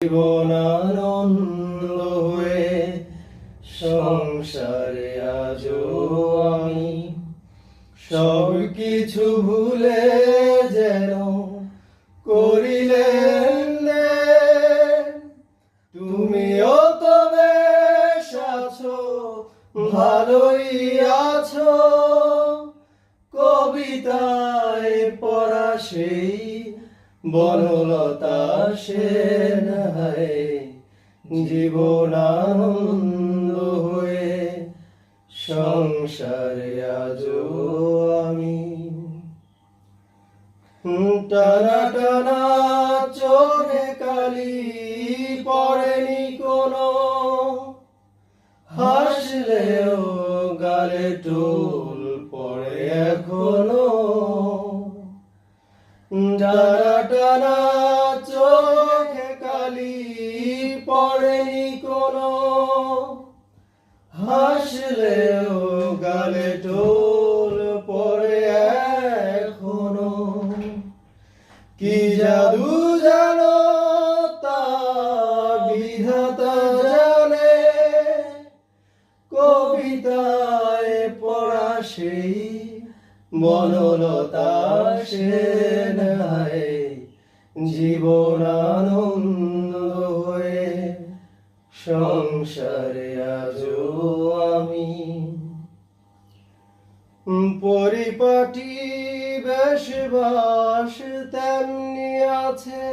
জীবনানন্দ হয়ে সংসারে আজও আমি। সব কিছু ভুলে যেন করিলেন। তুমিও তো বেশ আছো ভালোই আছো। কবিতায় পড়া সেই বনলতা সেন হায়, জীবনানন্দ হয়ে সংসারে আজ আমি। টানা টানা চোখে কালি পড়েনি কোনো, হাসলেও গালে টোল পড়ে এখনও। টানা চোখে কালি পড়েনি কোনো। হাসলেও গালে টোল পড়ে এখনও। কি জাদু জানো তা বিধাতা জানে। কবিতায় পড়া সেই বনলতা সেন হায় জীবনানন্দ হয়ে সংসারে আজও আমি। পরিপাটি বেশ বাস তেমনি আছে,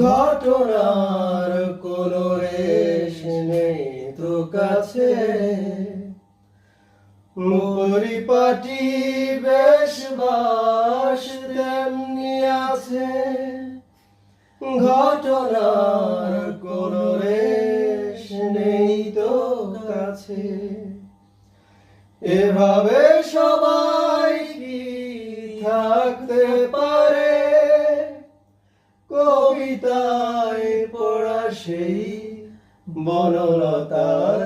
ঘটনার কোনো রেশ নেই তো কাছে। পরিপাটি বেশ বাস আছে ঘটনার কোনো রেশ নেই তো কাছে। এভাবে সবাই কি থাকতে পারে? কবিতায় পড়া সেই বনলতার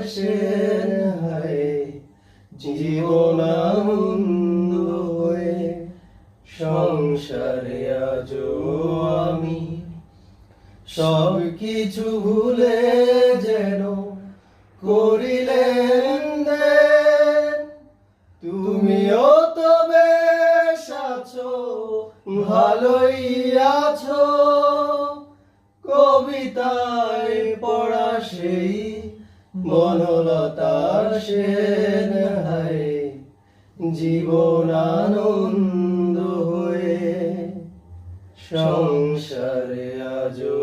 জীবনানন্দ হয়ে। সংসারে আজও আমি। সব কিছু ভুলে যেন করিলেন তুমিও তো বেশ আছো, ভালোই আছো। কবিতায় পড়া সেই বনলতার সেন হায়। জীবনানন্দ হয়ে সংসারে আজো